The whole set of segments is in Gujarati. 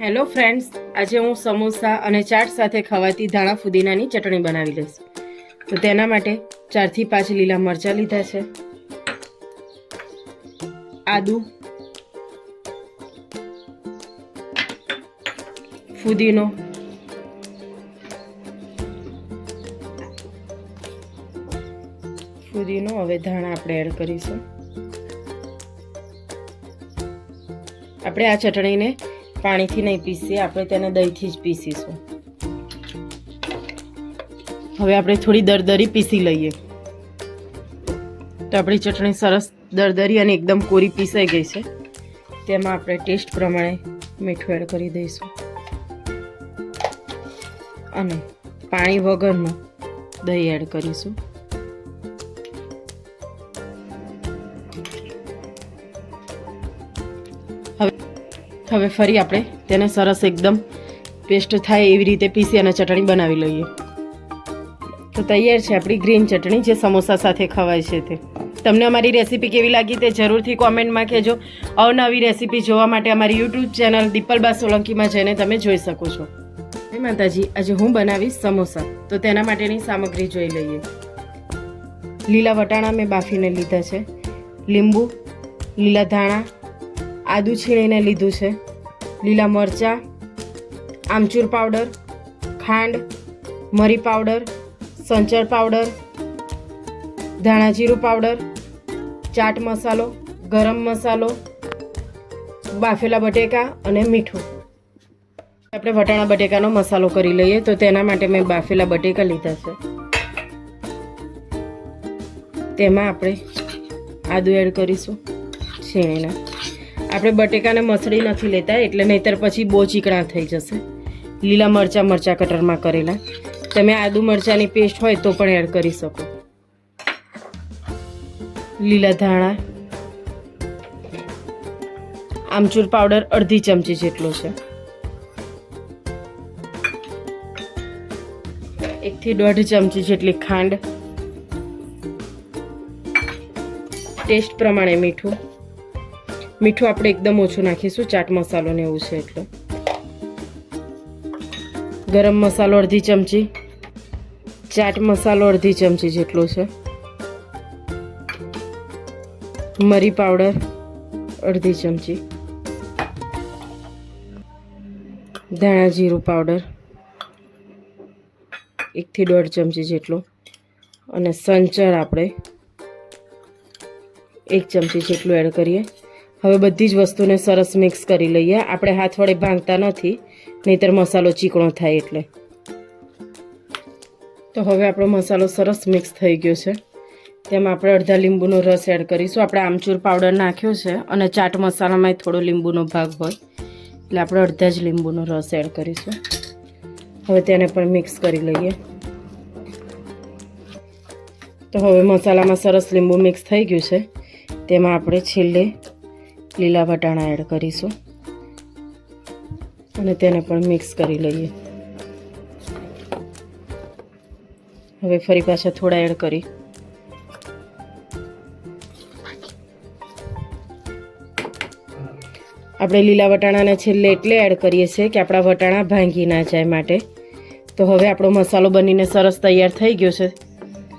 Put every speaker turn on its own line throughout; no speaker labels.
હેલો ફ્રેન્ડ્સ, આજે હું સમોસા અને ચાટ સાથે ખવાતી ધાણા ફુદીનાની ચટણી બનાવી લઈશ. તો તેના માટે ચારથી પાંચ લીલા મરચાં લીધા છે. આદુ, ફુદીનો ફુદીનો, હવે ધાણા આપણે એડ કરીશું. આપણે આ ચટણીને પાણીથી નહીં પીસીએ, આપણે તેને દહીંથી જ પીસીશું. હવે આપણે થોડી દરદરી પીસી લઈએ. તો આપણી ચટણી સરસ દરદરી અને એકદમ કોરી પીસાઈ ગઈ છે. તેમાં આપણે ટેસ્ટ પ્રમાણે મીઠું એડ કરી દઈશું. અને પાણી વગરનું દહીં એડ કરીશું. હવે હવે ફરી આપણે તેને સરસ એકદમ પેસ્ટ થાય એવી રીતે પીસી અને ચટણી બનાવી લઈએ. તો તૈયાર છે આપણી ગ્રીન ચટણી જે સમોસા સાથે ખવાય છે તે. તમને અમારી રેસીપી કેવી લાગી તે જરૂરથી કોમેન્ટમાં કહેજો. અવનવી રેસીપી જોવા માટે અમારી યુટ્યુબ ચેનલ દીપલબા સોલંકીમાં જઈને તમે જોઈ શકો છો. હે માતાજી, આજે હું બનાવીશ સમોસા. તો તેના માટેની સામગ્રી જોઈ લઈએ. લીલા વટાણા મેં બાફીને લીધા છે. લીંબુ, લીલા ધાણા આદુ છીણીને લીધું છે. લીલા મરચાં, આમચૂર પાવડર, ખાંડ, મરી પાવડર સંચળ પાવડર ધાણાજીરું પાવડર, ચાટ મસાલો, ગરમ મસાલો, બાફેલા બટેકા અને મીઠું. આપણે વટાણા બટેકાનો મસાલો કરી લઈએ તો તેના માટે મેં બાફેલા બટેકા લીધા છે. તેમાં આપણે આદુ એડ કરીશું છીણીને. આપણે બટેકાને મસળી નથી લેતા, એટલે નહીતર પછી બહુ ચીકણા થઈ જશે. લીલા મરચાં મરચાં કટરમાં કરેલા. તમે આદુ મરચાંની પેસ્ટ હોય તો પણ એડ કરી શકો. લીલા ધાણા. આમચૂર પાવડર અડધી ચમચી જેટલો છે. એકથી દોઢ ચમચી જેટલી ખાંડ. ટેસ્ટ પ્રમાણે મીઠું. મીઠું આપણે એકદમ ઓછું નાખીશું, ચાટ મસાલો ને એવું છે એટલે. ગરમ મસાલો અડધી ચમચી, ચાટ મસાલો અડધી ચમચી જેટલો છે. મરી પાવડર અડધી ચમચી. ધાણા જીરું પાવડર એકથી દોઢ ચમચી જેટલો. અને સંચર આપણે એક ચમચી જેટલું એડ કરીએ. હવે બધી જ વસ્તુને સરસ મિક્સ કરી લઈએ. આપણે હાથ વડે ભાંગતા નથી, નહીતર મસાલો ચીકણો થાય એટલે. તો હવે આપણો મસાલો સરસ મિક્સ થઈ ગયો છે. તેમાં આપણે અડધા લીંબુનો રસ એડ કરીશું. આપણે આમચૂર પાવડર નાખ્યો છે અને ચાટ મસાલામાં થોડો લીંબુનો ભાગ હોય. એટલે આપણે અડધા જ લીંબુનો રસ એડ કરીશું. હવે તેને પણ મિક્સ કરી લઈએ. તો હવે મસાલામાં સરસ લીંબુ મિક્સ થઈ ગયું છે. તેમાં આપણે છેલ્લે લીલા વટાણા એડ કરીશું. અને તેને પણ મિક્સ કરી લઈએ. હવે ફરી પાછા થોડા એડ કરી. આપણે લીલા વટાણાને છેલ્લે એટલે એડ કરીએ છીએ કે આપણા વટાણા ભાંગી ના જાય માટે. તો હવે આપણો મસાલો બનીને સરસ તૈયાર થઈ ગયો છે.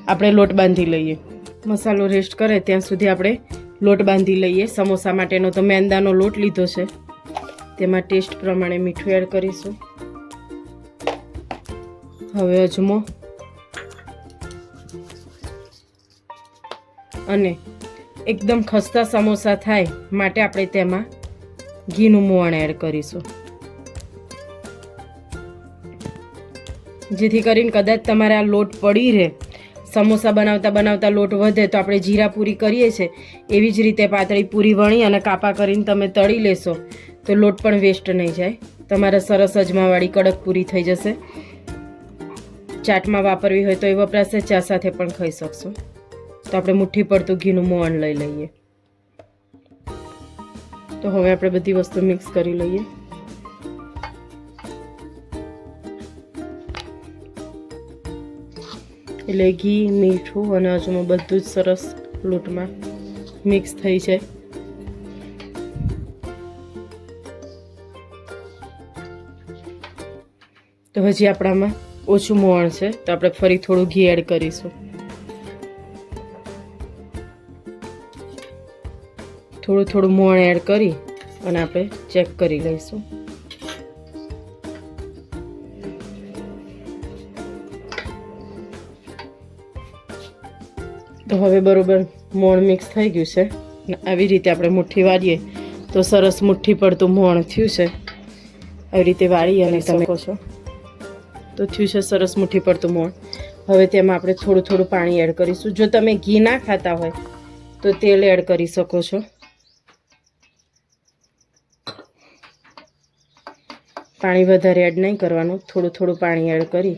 આપણે લોટ બાંધી લઈએ. મસાલો રેસ્ટ કરે, ત્યાં સુધી આપણે લોટ બાંધી લઈએ. સમોસા માટેનો તો મેંદાનો લોટ લીધો છે. તેમાં ટેસ્ટ પ્રમાણે મીઠું એડ કરીશું. હવે અજમો. અને એકદમ ખસ્તા સમોસા થાય માટે આપણે તેમાં ઘીનું મોણ એડ કરીશું. જેથી કરીને કદાચ તમારે આ લોટ પડી રહે સમોસા બનાવતા બનાવતા લોટ વધે તો આપણે જીરા પૂરી કરીએ છીએ. એવી જ રીતે પાતળી પૂરી વણી અને કાપા કરીને તમે તળી લેશો તો લોટ પણ વેસ્ટ નહીં જાય. તમારે સરસ અજમાવાળી કડક પૂરી થઈ જશે. ચાટમાં વાપરવી હોય તો એ વપરાશે, ચા સાથે પણ ખાઈ શકશો. તો આપણે મુઠ્ઠી પડતું ઘીનું મોણ લઈ લઈએ. તો હવે આપણે બધી વસ્તુ મિક્સ કરી લઈએ. એટલે ઘી, મીઠું અને અજમો બધું જ સરસ લોટમાં મિક્સ થઈ જાય. તો હજી આપણામાં ઓછું મોણ છે, તો આપણે ફરી થોડું ઘી એડ કરીશું. થોડું થોડું મોણ એડ કરી અને આપણે ચેક કરી લઈશું. તો હવે બરોબર મોણ મિક્સ થઈ ગયું છે. આવી રીતે આપણે મુઠ્ઠી વાળીએ. તો સરસ મુઠ્ઠી પડતું મોણ થયું છે. આવી રીતે વાળી અને તમે કહો છો. તો થયું છે સરસ મુઠ્ઠી પડતું મોણ. હવે તેમાં આપણે થોડું થોડું પાણી એડ કરીશું. જો તમે ઘી ના ખાતા હોય તો તેલ એડ કરી શકો છો. પાણી વધારે એડ નહીં કરવાનું. થોડું થોડું પાણી એડ કરી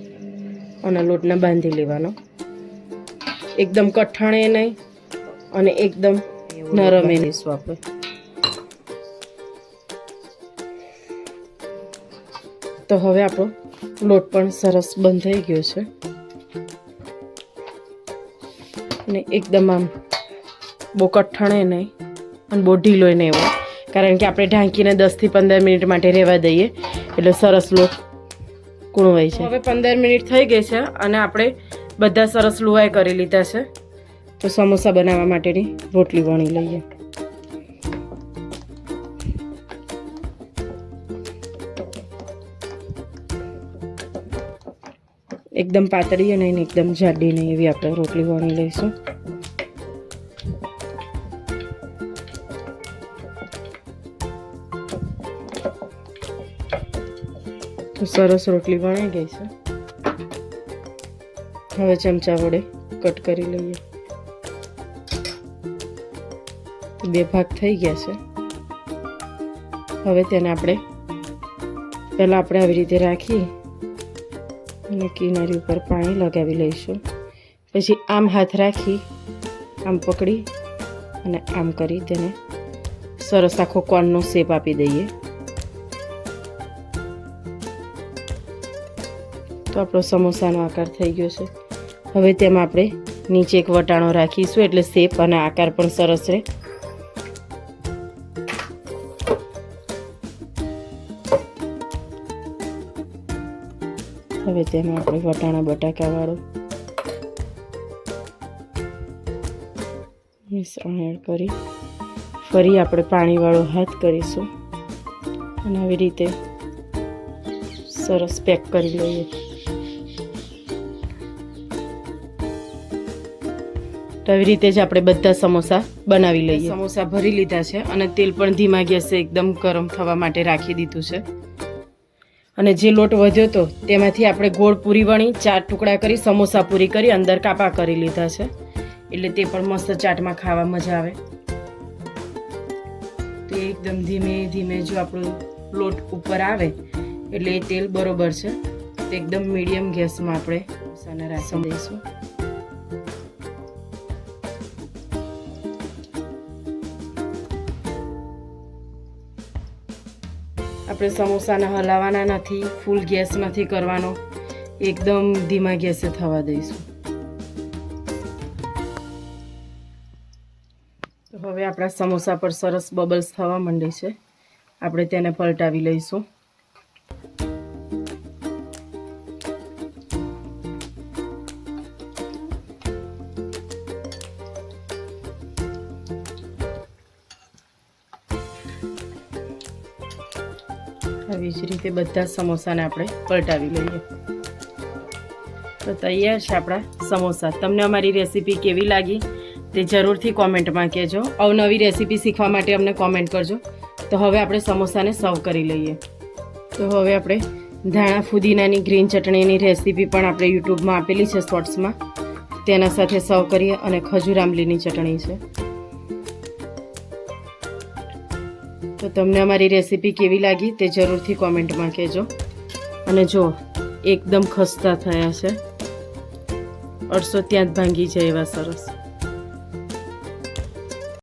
અને લોટને બાંધી લેવાનો. એકદમ કઠણે નહીં અને એકદમ નરમ. એ લઈશું આપણે તો હવે આપણો લોટ પણ સરસ બંધ થઈ ગયો છે. અને એકદમ આમ બહુ કઠણે નહીં અને બહુ ઢીલોય નહીં એવો કારણ કે આપણે ઢાંકીને દસથી પંદર મિનિટ માટે રહેવા દઈએ. એટલે સરસ લોટ કૂણવાય છે હવે પંદર મિનિટ થઈ ગઈ છે અને આપણે બધા સરસ લુવાઈ કરી લીધા છે. તો સમોસા બનાવવા માટેની રોટલી વણી લઈએ. એકદમ પાતળી અને એકદમ જાડી નહીં એવી આપણે રોટલી વણી લઈશું. સરસ રોટલી વણાઈ ગઈ છે. હવે ચમચા વડે કટ કરી લઈએ. બે ભાગ થઈ ગયા છે. હવે તેને આપણે પહેલાં આપણે આવી રીતે રાખી અને કિનારી ઉપર પાણી લગાવી લઈશું. પછી આમ હાથ રાખી, આમ પકડી અને આમ કરી તેને સરસ આખો કોનનો શેપ આપી દઈએ. તો આપણો સમોસાનો આકાર થઈ ગયો છે. હવે તેમાં આપણે નીચે એક વટાણો રાખીશું, એટલે શેપ અને આકાર પણ સરસ રહે. હવે તેમાં આપણે વટાણા બટાકાવાળું મિશ્રણ એડ કરી ફરી આપણે પાણીવાળો હાથ કરીશું. અને આવી રીતે સરસ પેક કરી લઈએ. તો આવી રીતે જ આપણે બધા સમોસા બનાવી લઈએ. સમોસા ભરી લીધા છે અને તેલ પણ ધીમા ગેસે એકદમ ગરમ થવા માટે રાખી દીધું છે. અને જે લોટ વધ્યો હતો તેમાંથી આપણે ગોળ પૂરી વણી, ચાર ટુકડા કરી સમોસા પૂરી કરી અંદર કાપા કરી લીધા છે. એટલે તે પણ મસ્ત ચાટમાં ખાવા મજા આવે. તે એકદમ ધીમે ધીમે જો આપણો લોટ ઉપર આવે, એટલે એ તેલ બરોબર છે. એકદમ મીડિયમ ગેસમાં આપણે મસાલા રાખી દઈશું આપણે સમોસાને હલાવવાના નથી ફૂલ ગેસ નથી કરવાનો. એકદમ ધીમા ગેસે થવા દઈશું. હવે આપણા સમોસા પર સરસ બબલ્સ થવા માંડે છે. આપણે તેને પલટાવી લઈશું. આવી જ રીતે બધા સમોસાને આપણે પલટાવી લઈએ. તો તૈયાર છે આપણા સમોસા. તમને અમારી રેસીપી કેવી લાગી તે જરૂરથી કોમેન્ટમાં કહેજો. અવનવી રેસીપી શીખવા માટે અમને કોમેન્ટ કરજો. તો હવે આપણે સમોસાને સર્વ કરી લઈએ. તો હવે આપણે ધાણા ફુદીનાની ગ્રીન ચટણીની રેસીપી પણ આપણે યુટ્યુબમાં આપેલી છે શોર્ટ્સમાં. તેના સાથે સર્વ કરીએ અને ખજૂર આંબલીની ચટણી છે. તો તમને અમારી રેસીપી કેવી લાગી તે જરૂરથી કોમેન્ટમાં કહેજો. અને જો, એકદમ ખસ્તા થયા છે. અડસો ત્યાં જ ભાંગી જાય એવા સરસ.